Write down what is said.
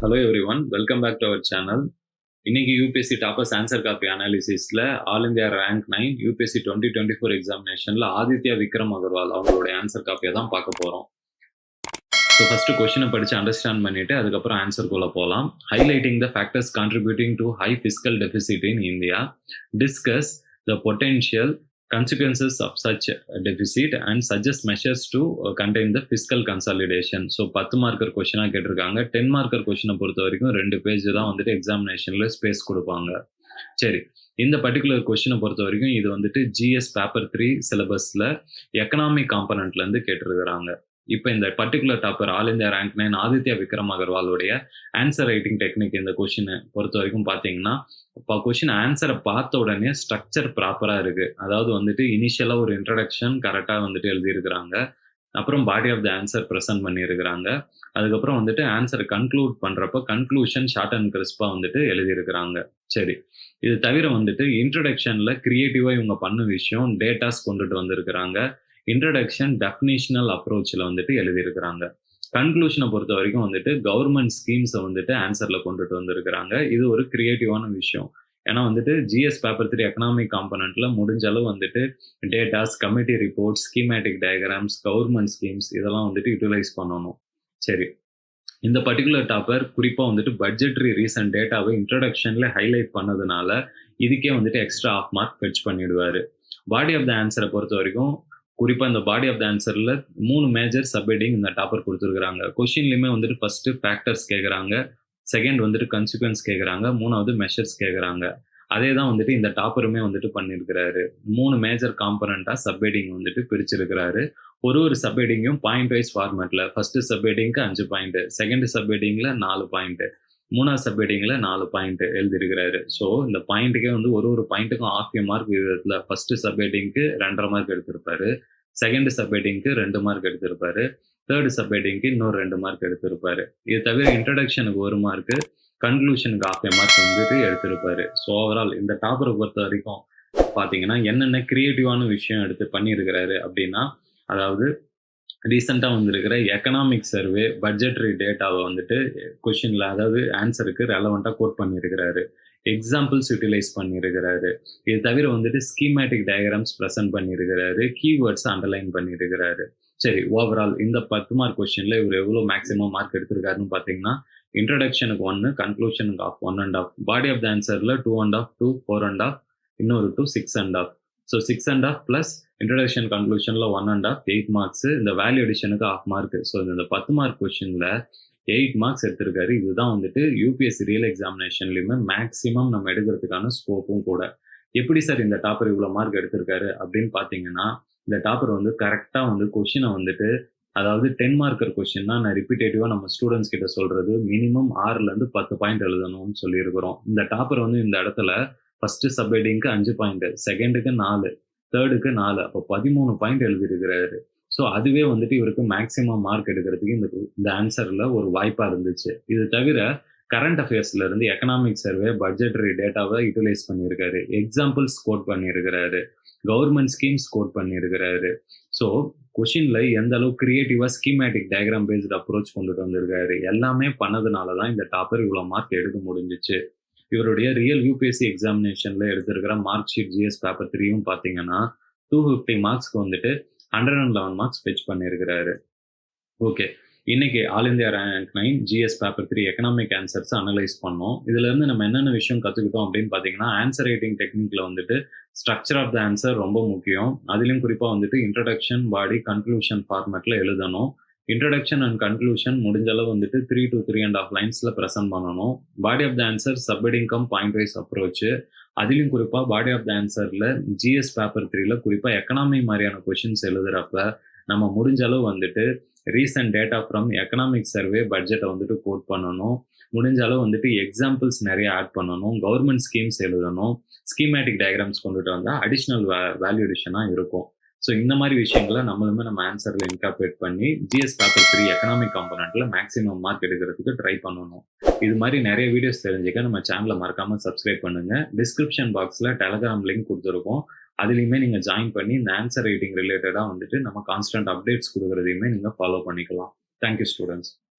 Hello everyone welcome back to our channel இன்னைக்கு UPSC toppers answer copy அனாலிசிஸில் all India rank nine UPSC twenty twenty four எக்ஸாமினேஷனில் Aditya Vikram Agarwal அவங்களுடைய answer காப்பியை தான் பார்க்க போகிறோம் so first கொஷினை படித்து அண்டர்ஸ்டாண்ட் பண்ணிவிட்டு அதுக்கப்புறம் ஆன்சர்க்குள்ளே போகலாம் highlighting the factors contributing to high fiscal deficit in India discuss the potential consequences of such deficit and suggest measures to uh, contain the fiscal consolidation. So பத்து மார்க்கர் கொஷினாக கேட்டிருக்காங்க. Ten marker கொஷினை பொறுத்த வரைக்கும் ரெண்டு பேஜ் தான் வந்துட்டு எக்ஸாமினேஷனில் space கொடுப்பாங்க. சரி இந்த பர்டிகுலர் கொஷினை பொறுத்த வரைக்கும் இது வந்துட்டு ஜிஎஸ் பேப்பர் த்ரீ சிலபஸில் எக்கனாமிக் காம்பனண்ட்லேருந்து கேட்டிருக்கிறாங்க. இப்போ இந்த particular topper all India rank nine Aditya Vikram அகர்வாலுடைய answer writing technique இந்த கொஷினை பொறுத்த வரைக்கும் பார்த்தீங்கன்னா இப்போ கொஷின் ஆன்சரை பார்த்த உடனே ஸ்ட்ரக்சர் ப்ராப்பராக இருக்குது அதாவது வந்துட்டு இனிஷியலாக ஒரு இன்ட்ரடக்ஷன் கரெக்டாக வந்துட்டு எழுதியிருக்கிறாங்க. அப்புறம் body of the answer present பண்ணியிருக்கிறாங்க. அதுக்கப்புறம் வந்துட்டு ஆன்சர் கன்க்ளூட் பண்ணுறப்ப கன்க்ளூஷன் ஷார்ட் அண்ட் கிறிஸ்பாக வந்துட்டு எழுதியிருக்கிறாங்க. சரி. இது தவிர வந்துட்டு இன்ட்ரடக்ஷனில் க்ரியேட்டிவாக இவங்க பண்ண விஷயம் டேட்டாஸ் கொண்டுட்டு வந்திருக்கிறாங்க. இன்ட்ரடக்ஷன் டெஃபினேஷனல் அப்ரோச்சில் வந்துட்டு எழுதியிருக்கிறாங்க. கன்க்ளூஷனை பொறுத்த வரைக்கும் வந்துட்டு கவர்மெண்ட் ஸ்கீம்ஸை வந்துட்டு ஆன்சரில் கொண்டுட்டு வந்திருக்கிறாங்க. இது ஒரு கிரியேட்டிவான விஷயம். ஏன்னா வந்துட்டு ஜிஎஸ் பேப்பர் த்ரீ எக்கனாமிக் காம்பனண்ட்ல முடிஞ்ச அளவு வந்துட்டு datas committee reports schematic diagrams government schemes இதெல்லாம் வந்துட்டு யூட்டிலைஸ் பண்ணணும். சரி. இந்த பர்டிகுலர் டாப்பர் குறிப்பாக வந்துட்டு பட்ஜெட்ரி ரீசன்ட் டேட்டாவை இன்ட்ரடக்ஷன்ல ஹைலைட் பண்ணதுனால இதுக்கே வந்துட்டு எக்ஸ்ட்ரா ஆஃப் மார்க் ஃபெச் பண்ணிடுவார். பாடி ஆஃப் த ஆன்சரை பொறுத்த வரைக்கும் குறிப்பாக இந்த பாடி ஆஃப் த ஆன்சரில் மூணு மேஜர் சப்ஹெட்டிங் இந்த டாப்பர் கொடுத்துருக்குறாங்க. கொஷின்லையுமே வந்துட்டு ஃபஸ்ட்டு ஃபேக்டர்ஸ் கேட்குறாங்க செகண்ட் வந்துட்டு கன்சிக்வன்ஸ் கேட்குறாங்க மூணாவது மெஷர்ஸ் கேட்குறாங்க அதே தான் வந்துட்டு இந்த டாப்பருமே வந்துட்டு பண்ணியிருக்கிறாரு மூணு மேஜர் காம்பனண்ட்டாக சப்ஹெட்டிங் வந்துட்டு பிரிச்சிருக்கிறாரு. ஒரு ஒரு சப்ஹெட்டிங்கும் பாயிண்ட் வைஸ் ஃபார்மேட்டில் ஃபஸ்ட்டு சப்ஹெட்டிங்க்கு அஞ்சு பாயிண்ட்டு செகண்ட் சப்ஹெட்டிங்கில் நாலு பாயிண்ட்டு மூணாவது சப்ஹெட்டிங்கில் நாலு பாயிண்ட் எழுதியிருக்கிறாரு. ஸோ இந்த பாயிண்ட்டுக்கே வந்து ஒரு ஒரு பாயிண்ட்டுக்கும் ஆஃப் ஏ மார்க் விதத்தில் ஃபஸ்ட்டு சப்ஹெட்டிங்க்கு ரெண்டரை மார்க் எடுத்திருப்பாரு. செகண்ட் சப்ஹெட்டிங்க்கு ரெண்டு மார்க் எடுத்திருப்பாரு. தேர்டு சப்ஹெட்டிங்க்கு இன்னொரு ரெண்டு மார்க் எடுத்திருப்பாரு. இது தவிர இன்ட்ரடக்ஷனுக்கு ஒரு மார்க்கு கன்க்ளூஷனுக்கு ஆஃப் ஏ மார்க் வந்துட்டு எடுத்திருப்பாரு. ஸோ ஓவரால் இந்த டாப்பரை பொறுத்த வரைக்கும் பார்த்தீங்கன்னா என்னென்ன கிரியேட்டிவான விஷயம் எடுத்து பண்ணியிருக்கிறாரு அப்படின்னா அதாவது ரீசெண்டாக வந்திருக்கிற எக்கனாமிக் சர்வே பட்ஜெட்ரி டேட்டாவை வந்துட்டு கொஷினில் அதாவது ஆன்சருக்கு ரெலவெண்ட்டாக கோட் பண்ணியிருக்கிறாரு. எக்ஸாம்பிள்ஸ் யூட்டிலைஸ் பண்ணியிருக்கிறாரு. இது தவிர வந்துட்டு ஸ்கீமேட்டிக் டயக்ராம்ஸ் ப்ரெசென்ட் பண்ணியிருக்கிறாரு. கீவேர்ட்ஸ் அண்டர்லைன் பண்ணியிருக்கிறாரு. சரி ஓவரால் இந்த பத்து மார்க் கொஸ்டினில் இவர் எவ்வளோ மேக்ஸிமம் மார்க் எடுத்திருக்காருன்னு பார்த்தீங்கன்னா இன்ட்ரடக்ஷனுக்கு ஒன்று கன்க்ளூஷனுக்கு half one and half body of the ஆன்சரில் two and half two four and half இன்னொரு two six and half so six and half plus introduction கன்க்ளூஷனில் one and half eight marks இந்த value எடிஷனுக்கு half mark so இந்த பத்து mark கொஷினில் eight marks எடுத்திருக்காரு. இதுதான் வந்துட்டு UPSC real எக்ஸாமினேஷன்லையுமே maximum நம்ம எடுக்கிறதுக்கான ஸ்கோப்பும் கூட. எப்படி சார் இந்த டாப்பர் இவ்வளோ மார்க் எடுத்திருக்காரு அப்படின்னு பார்த்தீங்கன்னா இந்த டாப்பர் வந்து கரெக்டாக வந்து கொஷினை வந்துட்டு அதாவது டென் மார்க்கர் கொஷின்னா நான் ரிப்பீட்டேட்டிவாக நம்ம ஸ்டூடெண்ட்ஸ் கிட்ட சொல்றது. மினிமம் ஆறுலேருந்து பத்து பாயிண்ட் எழுதணும்னு சொல்லியிருக்கிறோம். இந்த டாப்பர் வந்து இந்த இடத்துல ஃபர்ஸ்ட் சப்ஹெட்டிங்க்கு அஞ்சு பாயிண்ட் செகண்டுக்கு நாலு தேர்டுக்கு நாலு அப்போ பதிமூணு பாயிண்ட் எழுதியிருக்கிறாரு. ஸோ அதுவே வந்துட்டு இவருக்கு மேக்ஸிமம் மார்க் எடுக்கிறதுக்கு இந்த இந்த ஆன்சரில் ஒரு வாய்ப்பாக இருந்துச்சு. இது தவிர கரண்ட் அஃபேர்ஸ்ல இருந்து எக்கனாமிக் சர்வே பட்ஜெட்டரி டேட்டாவை யூட்டிலைஸ் பண்ணியிருக்காரு. எக்ஸாம்பிள்ஸ் கோட் பண்ணியிருக்கிறாரு. கவர்மெண்ட் ஸ்கீம்ஸ் கோட் பண்ணியிருக்கிறாரு. ஸோ கொஷினில் எந்த அளவு கிரியேட்டிவாக ஸ்கீமேட்டிக் டயக்ராம் பேஸ்ட் அப்ரோச் கொண்டுட்டு வந்திருக்காரு? எல்லாமே பண்ணதுனால தான் இந்த டாப்பர் இவ்வளோ மார்க் எடுக்க முடிஞ்சிச்சு. இவருடைய ரியல் யூபிஎஸ்சி எக்ஸாமினேஷன்ல எடுத்திருக்கிற மார்க் ஷீட் ஜிஎஸ் பேப்பர் த்ரீயும் பார்த்தீங்கன்னா டூ ஃபிஃப்டி மார்க்ஸ்க்கு வந்துட்டு hundred and eleven marks fetch பண்ணியிருக்கிறாரு. ஓகே இன்னைக்கு all India rank nine GS paper three economic answers analyse பண்ணோம். இதுல இருந்து நம்ம என்னென்ன விஷயம் கற்றுக்கிட்டோம் அப்படின்னு பார்த்தீங்கன்னா ஆன்சர் ரைட்டிங் டெக்னிக்ல வந்துட்டு ஸ்ட்ரக்சர் ஆஃப் த ஆன்சர் ரொம்ப முக்கியம். அதுலயும் குறிப்பாக வந்துட்டு இன்ட்ரடக்ஷன் பாடி கன்க்ளூஷன் ஃபார்மேட்ல எழுதணும். இன்ட்ரடக்ஷன் அண்ட் கன்க்ளூஷன் முடிஞ்ச அளவு வந்துட்டு three to three and half லைன்ஸில் present பண்ணணும். Body of the answer submit income point wise approach அதுலேயும் குறிப்பாக பாடி ஆஃப் த ஆன்சரில் ஜிஎஸ் பேப்பர் த்ரீல குறிப்பாக எக்கனாமி மாதிரியான கொஷின்ஸ் எழுதுறப்ப நம்ம முடிஞ்ச அளவு வந்துட்டு recent data from economic survey பட்ஜெட்டை வந்துட்டு கோட் பண்ணணும். முடிஞ்ச அளவு வந்துட்டு எக்ஸாம்பிள்ஸ் நிறைய ஆட் பண்ணணும். கவர்மெண்ட் ஸ்கீம்ஸ் எழுதணும். ஸ்கீமேட்டிக் டயக்ராம்ஸ் கொண்டுட்டு வந்தால் அடிஷ்னல் வேல்யூ எடிஷனாக இருக்கும். ஸோ இந்த மாதிரி விஷயங்களை நம்மளுமே நம்ம ஆன்சரில் இன்கார்பரேட் பண்ணி ஜிஎஸ் பேப்பர் த்ரீ எக்கனாமிக் காம்பனண்ட்டில் மேக்ஸிமம் மார்க் எடுக்கிறதுக்கு ட்ரை பண்ணணும். இது மாதிரி நிறைய வீடியோஸ் தெரிஞ்சுக்க நம்ம சேனலை மறக்காமல் சப்ஸ்கிரைப் பண்ணுங்கள் டிஸ்கிரிப்ஷன் பாக்ஸில் டெலகிராம் லிங்க் கொடுத்துருக்கோம். அதுலேயுமே நீங்கள் ஜாயின் பண்ணி இந்த ஆன்சர் ரைட்டிங் ரிலேட்டடாக வந்துட்டு நம்ம கான்ஸ்டன்ட் அப்டேட்ஸ் கொடுக்குறதையுமே நீங்கள் ஃபாலோ பண்ணிக்கலாம். Thank you students